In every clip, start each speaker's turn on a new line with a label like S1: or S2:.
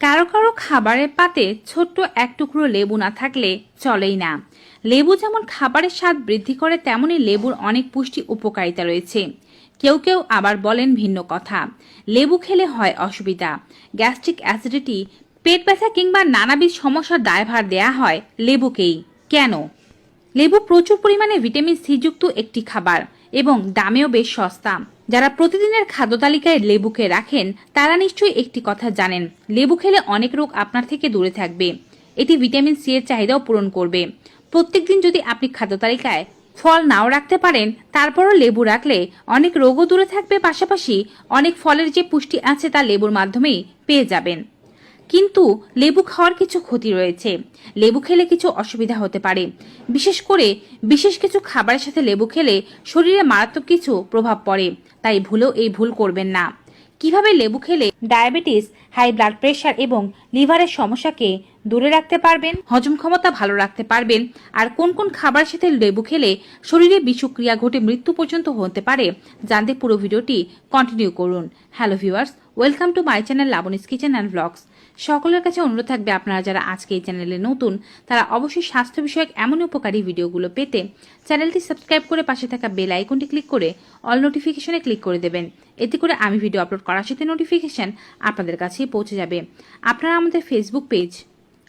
S1: কারও কারও খাবারের পাতে ছোট্ট এক টুকরো লেবু না থাকলে চলেই না। লেবু যেমন খাবারের স্বাদ বৃদ্ধি করে তেমনই লেবুর অনেক পুষ্টি উপকারিতা রয়েছে। কেউ কেউ আবার বলেন ভিন্ন কথা। লেবু খেলে হয় অসুবিধা। গ্যাস্ট্রিক অ্যাসিডিটি, পেট ব্যথা কিংবা নানাবিধ সমস্যার দায়ভার দেয়া হয় লেবুকেই। কেন? লেবু প্রচুর পরিমাণে ভিটামিন সি যুক্ত একটি খাবার এবং দামেও বেশ সস্তা। যারা প্রতিদিনের খাদ্য তালিকায় লেবুকে রাখেন, তারা নিশ্চয়ই একটি কথা জানেন, লেবু খেলে অনেক রোগ আপনার থেকে দূরে থাকবে। এটি ভিটামিন সি এর চাহিদাও পূরণ করবে। প্রত্যেকদিন যদি আপনি খাদ্য তালিকায় ফল নাও রাখতে পারেন, তারপরও লেবু রাখলে অনেক রোগও দূরে থাকবে, পাশাপাশি অনেক ফলের যে পুষ্টি আছে তা লেবুর মাধ্যমেই পেয়ে যাবেন। কিন্তু লেবু খাওয়ার কিছু ক্ষতি রয়েছে। লেবু খেলে কিছু অসুবিধা হতে পারে। বিশেষ করে, বিশেষ কিছু খাবারের সাথে লেবু খেলে শরীরে মারাত্মক কিছু প্রভাব পড়ে। তাই ভুলেও এই ভুল করবেন না। কীভাবে লেবু খেলে ডায়াবেটিস, হাই ব্লাড প্রেশার এবং লিভারের সমস্যাকে দূরে রাখতে পারবেন? হজম ক্ষমতা ভালো রাখতে পারবেন। আর কোন কোন খাবারের সাথে লেবু খেলে শরীরে বিষক্রিয়া ঘটে মৃত্যু পর্যন্ত হতে পারে, জানতে পুরো ভিডিওটি কন্টিনিউ করুন। Hello viewers welcome to my channel Labni's kitchen and blogs সকলের কাছে অনুরোধ থাকবে আপনারা যারা আজকে এই চ্যানেলে নতুন, তারা অবশ্যই স্বাস্থ্য বিষয়ক এমন উপকারী ভিডিওগুলো পেতে চ্যানেলটি সাবস্ক্রাইব করে পাশে থাকা বেল আইকনটি ক্লিক করে অল নোটিফিকেশনে ক্লিক করে দেবেন। এতে করে আমি ভিডিও আপলোড করার সাথে নোটিফিকেশন আপনাদের কাছেই পৌঁছে যাবে। আপনারা আমাদের Facebook page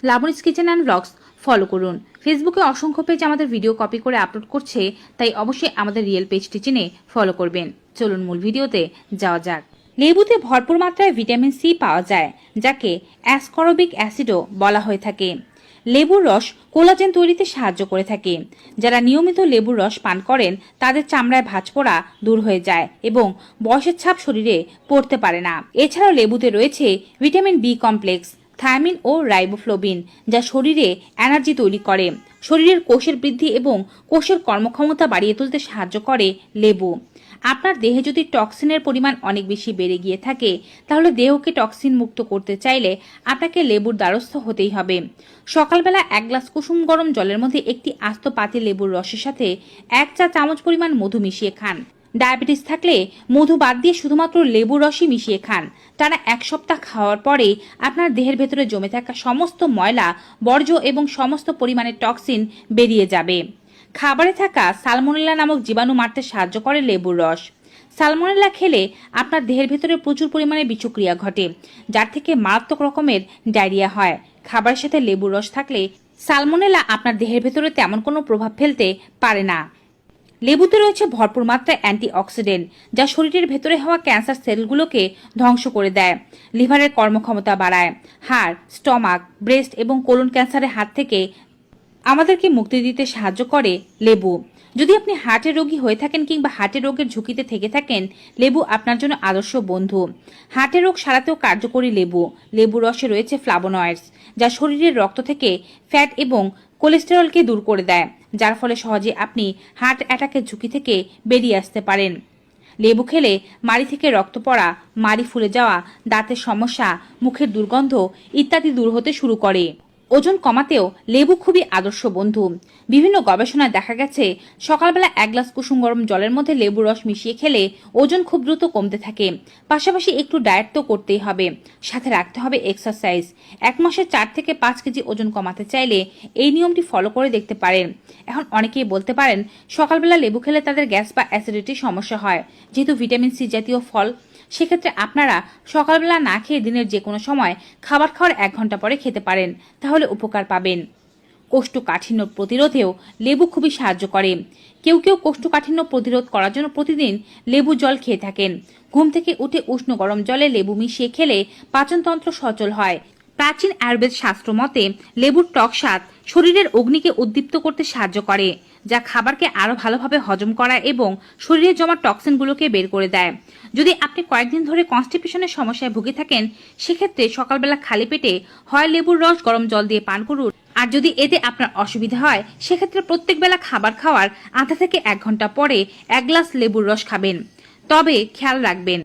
S1: Labni's kitchen and blogs follow করুন। ফেসবুকে অসংখ্য পেজ আমাদের ভিডিও কপি করে আপলোড করছে, তাই অবশ্যই আমাদের রিয়েল পেজটি চিনে ফলো করবেন। চলুন মূল ভিডিওতে যাওয়া যাক। লেবুতে ভরপুর মাত্রায় ভিটামিন সি পাওয়া যায়, যাকে অ্যাসকরবিক অ্যাসিডও বলা হয়ে থাকে। লেবুর রস কোলাজেন তৈরিতে সাহায্য করে থাকে। যারা নিয়মিত লেবুর রস পান করেন, তাদের চামড়ায় ভাঁজ পড়া দূর হয়ে যায় এবং বয়সের ছাপ শরীরে পড়তে পারে না। এছাড়াও লেবুতে রয়েছে ভিটামিন বি কমপ্লেক্স, থায়ামিন ও রাইবোফ্লোবিন, যা শরীরে এনার্জি তৈরি করে। শরীরের কোষের বৃদ্ধি এবং কোষের কর্মক্ষমতা বাড়িয়ে তুলতে সাহায্য করে লেবু। আপনার দেহে যদি টক্সিনের পরিমাণ অনেক বেশি বেড়ে গিয়ে থাকে, তাহলে দেহকে টক্সিন মুক্ত করতে চাইলে আপনাকে লেবুর দ্বারস্থ হতেই হবে। সকালবেলা এক গ্লাস কুসুম গরম জলের মধ্যে একটি আস্ত পাতি লেবুর রসের সাথে এক চা চামচ পরিমাণ মধু মিশিয়ে খান। ডায়াবেটিস থাকলে মধু বাদ দিয়ে শুধুমাত্র লেবুর রসই মিশিয়ে খান। টানা এক সপ্তাহ খাওয়ার পরে আপনার দেহের ভেতরে জমে থাকা সমস্ত ময়লা, বর্জ্য এবং সমস্ত পরিমাণের টক্সিন বেরিয়ে যাবে। খাবারে থাকা সালমোনেলা নামক জীবাণু মারতে সাহায্য করে লেবুর রস। সালমোনেলা খেলে আপনার দেহের ভেতরে প্রচুর পরিমাণে বিষক্রিয়া ঘটে, যার থেকে মারাত্মক রকমের ডায়রিয়া হয়। খাবারের সাথে লেবুর রস থাকলে সালমোনেলা আপনার দেহের ভেতরে তেমন কোনো প্রভাব ফেলতে পারে না। লেবুতে রয়েছে ভরপুর মাত্রায় অ্যান্টিঅক্সিডেন্ট, যা শরীরের ভেতরে হওয়া ক্যান্সার সেলগুলোকে ধ্বংস করে দেয়, লিভারের কর্মক্ষমতা বাড়ায়, হাড়, স্টমাক, ব্রেস্ট এবং কোলন ক্যান্সারের হাত থেকে আমাদেরকে মুক্তি দিতে সাহায্য করে লেবু। যদি আপনি হার্টের রোগী হয়ে থাকেন কিংবা হার্টের রোগের ঝুঁকিতে থেকে থাকেন, লেবু আপনার জন্য আদর্শ বন্ধু। হার্টের রোগ সারাতেও কার্যকরী লেবু। লেবু রসে রয়েছে ফ্লাবোনয়েডস যা শরীরের রক্ত থেকে ফ্যাট এবং কোলেস্টেরলকে দূর করে দেয়, যার ফলে সহজে আপনি হার্ট অ্যাটাকের ঝুঁকি থেকে বেরিয়ে আসতে পারেন। লেবু খেলে মাড়ি থেকে রক্ত পড়া, মাড়ি ফুলে যাওয়া, দাঁতের সমস্যা, মুখের দুর্গন্ধ ইত্যাদি দূর হতে শুরু করে। ওজন কমাতেও লেবু খুবই আদর্শ বন্ধু। বিভিন্ন গবেষণায় দেখা গেছে, সকালবেলা এক গ্লাস কুসুম গরম জলের মধ্যে লেবু রস মিশিয়ে খেলে ওজন খুব দ্রুত কমতে থাকে। পাশাপাশি একটু ডায়েট তো করতেই হবে। সাথে রাখতে হবে এক্সারসাইজ। এক মাসে চার থেকে পাঁচ কেজি ওজন কমাতে চাইলে এই নিয়মটি ফলো করে দেখতে পারেন। এখন অনেকেই বলতে পারেন, সকালবেলা লেবু খেলে তাদের গ্যাস বা অ্যাসিডিটির সমস্যা হয়। যেহেতু ভিটামিন সি জাতীয় ফল সেক্ষেত্রে আপনারা সকালবেলা না খেয়ে দিনের যে কোনো সময় খাবার খাওয়ার এক ঘণ্টা পরে খেতে পারেন, তাহলে উপকার পাবেন। কোষ্ঠকাঠিন্য প্রতিরোধেও লেবু খুবই সাহায্য করে। কেউ কেউ কোষ্ঠকাঠিন্য প্রতিরোধ করার জন্য প্রতিদিন লেবু জল খেয়ে থাকেন। ঘুম থেকে উঠে উষ্ণ গরম জলে লেবু মিশিয়ে খেলে পাচনতন্ত্র সচল হয়। প্রাচীন আয়ুর্বেদ শাস্ত্র মতে লেবুর টক স্বাদ শরীরের অগ্নিকে উদ্দীপ্ত করতে সাহায্য করে। যা খাবারকে আরও ভালোভাবে হজম করা এবং শরীরে জমা টক্সিনগুলোকে বের করে দেয়। যদি আপনি কয়েকদিন ধরে কনস্টিপেশনের সমস্যায় ভুগে থাকেন, সেক্ষেত্রে সকালবেলা খালি পেটে হয় লেবুর রস, গরম জল দিয়ে পান করুন। আর যদি এতে আপনার অসুবিধা হয়, সেক্ষেত্রে প্রত্যেক বেলা খাবার খাওয়ার আধা থেকে এক ঘণ্টা পরে এক গ্লাস লেবুর রস খাবেন। তবে খেয়াল রাখবেন,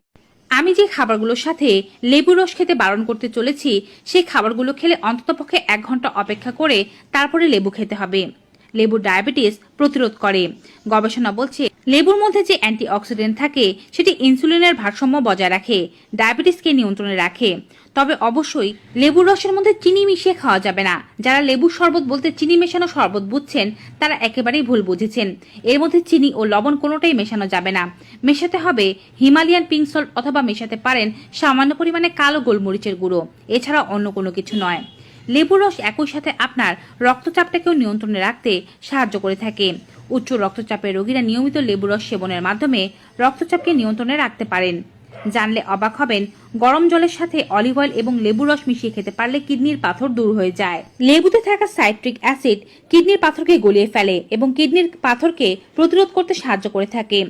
S1: আমি যে খাবারগুলোর সাথে লেবু রস খেতে বারণ করতে চলেছি, সেই খাবারগুলো খেলে অন্ততপক্ষে এক ঘণ্টা অপেক্ষা করে তারপরে লেবু খেতে হবে। লেবু ডায়াবেটিস প্রতিরোধ করে। গবেষণা বলছে, লেবুর মধ্যে যে অ্যান্টিঅক্সিডেন্ট থাকে, সেটি ইনসুলিনের ভারসাম্য বজায় রাখে, ডায়াবেটিসকে নিয়ন্ত্রণে রাখে। তবে অবশ্যই লেবুর রসের মধ্যে চিনি মিশিয়ে খাওয়া যাবে না। যারা লেবুর শরবত বলতে চিনি মেশানো শরবত বুঝছেন, তারা একেবারেই ভুল বুঝেছেন। এর মধ্যে চিনি ও লবণ কোনোটাই মেশানো যাবে না। মেশাতে হবে হিমালয়ান পিঙ্ক সল্ট অথবা মেশাতে পারেন সামান্য পরিমাণে কালো গোলমরিচের গুঁড়ো। এছাড়া অন্য কোনো কিছু নয়। লেবুর রস একই সাথে আপনার রক্তচাপটাকেও নিয়ন্ত্রণে রাখতে সাহায্য করে থাকে। উচ্চ রক্তচাপের রোগীরা নিয়মিত লেবু রস সেবনের মাধ্যমে রক্তচাপকে নিয়ন্ত্রণে রাখতে পারেন। জানলে অবাক হবেন, গরম জলের সাথে অলিভ অয়েল এবং লেবু রস মিশিয়ে খেতে পারলে কিডনির পাথর দূর হয়ে যায়। লেবুতে থাকা সাইট্রিক অ্যাসিড কিডনির পাথরকে গলিয়ে ফেলে এবং কিডনির পাথরকে প্রতিরোধ করতে সাহায্য করে থাকে।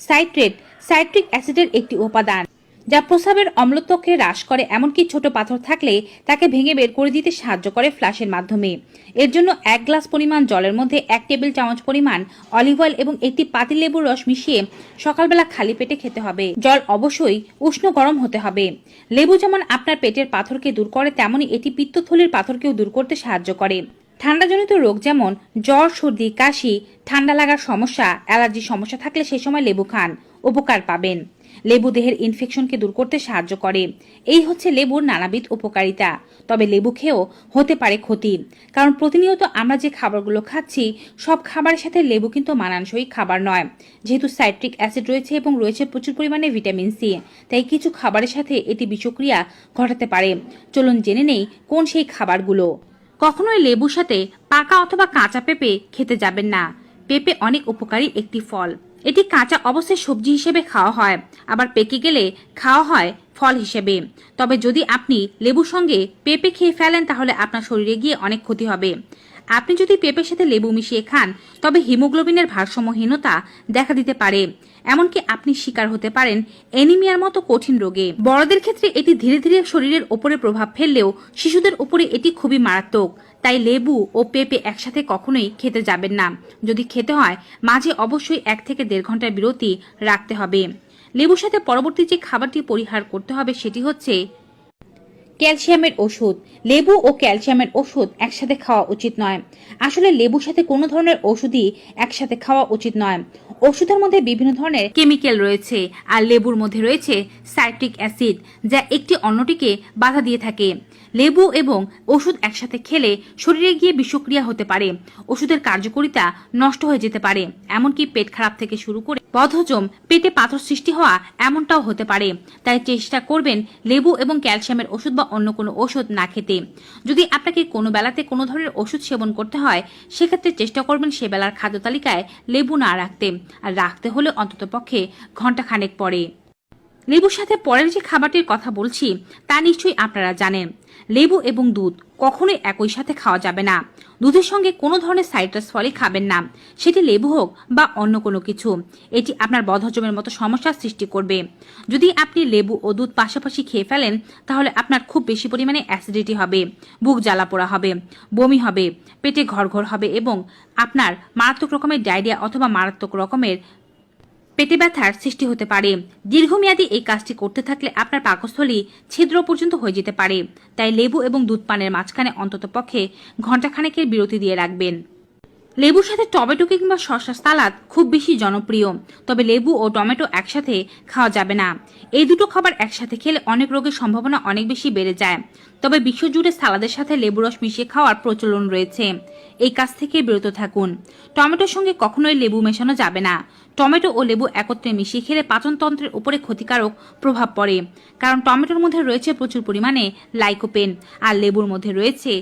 S1: সাইট্রেট, সাইট্রিক অ্যাসিডের একটি উপাদান। যা প্রস্রাবের অম্লত্বকে হ্রাস করে, এমনকি ছোট পাথর থাকলে তাকে ভেঙে বের করে দিতে সাহায্য করে ফ্লাশের মাধ্যমে। এর জন্য এক গ্লাস পরিমাণ জলের মধ্যে এক টেবিল চামচ পরিমাণ অলিভ অয়েল এবং একটি পাতি লেবুর রস মিশিয়ে সকালবেলা খালি পেটে খেতে হবে। জল অবশ্যই উষ্ণ গরম হতে হবে। লেবু যেমন আপনার পেটের পাথরকে দূর করে, তেমনি এটি পিত্তথলির পাথরকেও দূর করতে সাহায্য করে। ঠান্ডাজনিত রোগ যেমন জ্বর, সর্দি, কাশি, ঠান্ডা লাগার সমস্যা, অ্যালার্জির সমস্যা থাকলে সেই সময় লেবু খান। উপকার পাবেন। লেবু দেহের ইনফেকশনকে দূর করতে সাহায্য করে। এই হচ্ছে লেবুর নানাবিধ উপকারিতা। তবে লেবু খেয়েও হতে পারে ক্ষতি। কারণ প্রতিনিয়ত আমরা যে খাবারগুলো খাচ্ছি, সব খাবারের সাথে লেবু কিন্তু মানানসই খাবার নয়। যেহেতু সাইট্রিক অ্যাসিড রয়েছে এবং রয়েছে প্রচুর পরিমাণে ভিটামিন সি, তাই কিছু খাবারের সাথে এটি বিষক্রিয়া ঘটাতে পারে। চলুন জেনে নেই কোন সেই খাবারগুলো। কখনোই লেবুর সাথে পাকা অথবা কাঁচা পেঁপে খেতে যাবেন না। পেঁপে অনেক উপকারী একটি ফল। এটি কাঁচা অবস্থায় সবজি হিসেবে খাওয়া হয়। আবার পেকে গেলে খাওয়া হয় ফল হিসেবে। তবে যদি আপনি লেবুর সঙ্গে পেঁপে খেয়ে ফেলেন, তাহলে আপনার শরীরে গিয়ে অনেক ক্ষতি হবে। আপনি যদি পেঁপের সাথে লেবু মিশিয়ে খান, তবে হিমোগ্লোবিনের ভারসাম্যহীনতা দেখা দিতে পারে। এমনকি আপনি শিকার হতে পারেন অ্যানিমিয়ার মতো কঠিন রোগে। বড়দের ক্ষেত্রে এটি ধীরে ধীরে শরীরের ওপরে প্রভাব ফেললেও শিশুদের উপরে এটি খুবই মারাত্মক। তাই লেবু ও পেঁপে একসাথে কখনোই খেতে যাবেন না। যদি খেতে হয়, মাঝে অবশ্যই এক থেকে দেড় ঘণ্টার বিরতি রাখতে হবে। লেবুর সাথে পরবর্তী যে খাবারটি পরিহার করতে হবে সেটি হচ্ছে ক্যালসিয়ামের ওষুধ। লেবু ও ক্যালসিয়ামের ওষুধ একসাথে খাওয়া উচিত নয়। আসলে লেবুর সাথে কোনো ধরনের ওষুধই একসাথে খাওয়া উচিত নয়। ওষুধের মধ্যে বিভিন্ন ধরনের কেমিক্যাল রয়েছে আর লেবুর মধ্যে রয়েছে সাইট্রিক অ্যাসিড, যা একটি অন্যটিকে বাধা দিয়ে থাকে। লেবু এবং ওষুধ একসাথে খেলে শরীরে গিয়ে বিষক্রিয়া হতে পারে। ওষুধের কার্যকারিতা নষ্ট হয়ে যেতে পারে, এমনকি পেট খারাপ থেকে শুরু করে বদহজম, পেটে পাথর সৃষ্টি হওয়া এমনটাও হতে পারে। তাই চেষ্টা করবেন লেবু এবং ক্যালসিয়ামের ওষুধ বা অন্য কোনো ওষুধ না খেতে। যদি আপনাকে কোনো বেলাতে কোনো ধরনের ওষুধ সেবন করতে হয়, সেক্ষেত্রে চেষ্টা করবেন সে বেলার খাদ্য তালিকায় লেবু না রাখতে। আর রাখতে হলে অন্ততপক্ষে ঘন্টাখানেক পরে। লেবুর সাথে পরের যে খাবারটির কথা বলছি, তা নিশ্চয়ই আপনারা জানেন। লেবু এবং দুধ কখনোই একই সাথে খাওয়া যাবে না। দুধের সঙ্গে কোনো ধরনের সাইট্রাস ফলই খাবেন না। সেটি লেবু হোক বা অন্য কোনো কিছু, এটি আপনার বদহজমের মতো সমস্যার সৃষ্টি করবে। যদি আপনি লেবু ও দুধ পাশাপাশি খেয়ে ফেলেন, তাহলে আপনার খুব বেশি পরিমাণে অ্যাসিডিটি হবে, বুক জ্বালা পোড়া হবে, বমি হবে, পেটে ঘরঘর হবে এবং আপনার মারাত্মক রকমের ডায়রিয়া অথবা মারাত্মক রকমের পেটে ব্যথার সৃষ্টি হতে পারে। দীর্ঘমেয়াদী এই কাজটি করতে থাকলে আপনার পাকস্থলী ছিদ্র পর্যন্ত হয়ে যেতে পারে। তাই লেবু এবং দুধ পানের মাঝখানে অন্তত পক্ষে ঘণ্টাখানেকের বিরতি দিয়ে রাখবেন। লেবুর সাথে টমেটো কিংবা শসা সালাদ খুব বেশি জনপ্রিয়। তবে লেবু ও টমেটো একসাথে খাওয়া যাবে না। এই দুটো খাবার একসাথে খেলে অনেক রোগের সম্ভাবনা অনেক বেশি বেড়ে যায়। তবে বিশ্বজুড়ে সালাদের সাথে লেবু রস মিশিয়ে খাওয়ার প্রচলন রয়েছে। এই কাজ থেকে বিরত থাকুন। টমেটোর সঙ্গে কখনোই লেবু মেশানো যাবে না। টমেটো ও লেবু একত্রে মিশিয়ে খেলে পাচনতন্ত্রের উপরে ক্ষতিকারক প্রভাব পড়ে। কারণ টমেটোর মধ্যে রয়েছে প্রচুর পরিমাণে লাইকোপেন আর লেবুর মধ্যে রয়েছে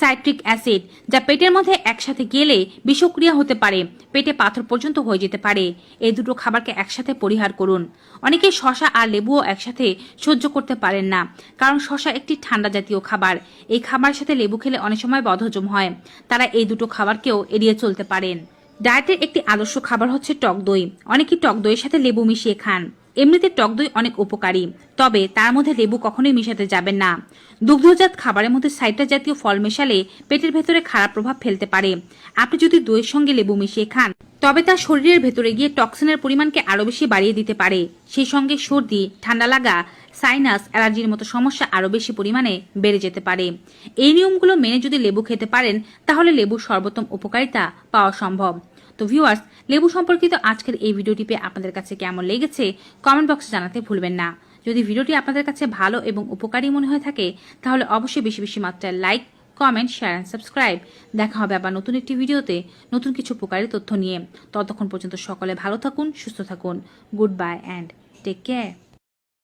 S1: সাইট্রিক অ্যাসিড, যা পেটের মধ্যে একসাথে গেলে বিষক্রিয়া হতে পারে। পেটে পাথর পর্যন্ত হয়ে যেতে পারে। এই দুটো খাবারকে একসাথে পরিহার করুন। অনেকে শশা আর লেবুও একসাথে সহ্য করতে পারেন না, কারণ শশা একটি ঠান্ডা জাতীয় খাবার। এই খাবারের সাথে লেবু খেলে অনেক সময় বদহজম হয়। তারা এই দুটো খাবারকেও এড়িয়ে চলতে পারেন। ডায়েটের একটি আদর্শ খাবার হচ্ছে টক দই। অনেকেই টক দইয়ের সাথে লেবু মিশিয়ে খান। এমনিতে টক দই অনেক উপকারী। তবে তার মধ্যে লেবু কখনোই মিশাতে যাবেন না। দুগ্ধজাত খাবারের মধ্যে সাইট্রা জাতীয় ফল মেশালে পেটের ভেতরে খারাপ প্রভাব ফেলতে পারে। আপনি যদি দইয়ের সঙ্গে লেবু মিশিয়ে খান, তবে তা শরীরের ভেতরে গিয়ে টক্সিনের পরিমাণকে আরও বেশি বাড়িয়ে দিতে পারে। সেই সঙ্গে সর্দি, ঠান্ডা লাগা, সাইনাস, অ্যালার্জির মতো সমস্যা আরও বেশি পরিমাণে বেড়ে যেতে পারে। এই নিয়মগুলো মেনে যদি লেবু খেতে পারেন, তাহলে লেবুর সর্বোত্তম উপকারিতা পাওয়া সম্ভব। তো ভিউয়ার্স লেবু সম্পর্কিত আজকের এই ভিডিওটি পেয়ে আপনাদের কাছে কেমন লেগেছে কমেন্ট বক্সে জানাতে ভুলবেন না। যদি ভিডিওটি আপনাদের কাছে ভালো এবং উপকারী মনে হয়ে থাকে, তাহলে অবশ্যই বেশি বেশি মাত্রায় like comment share and subscribe দেখা হবে আবার নতুন একটি ভিডিওতে নতুন কিছু উপকারী তথ্য নিয়ে। ততক্ষণ পর্যন্ত সকলে ভালো থাকুন, সুস্থ থাকুন। Goodbye and take care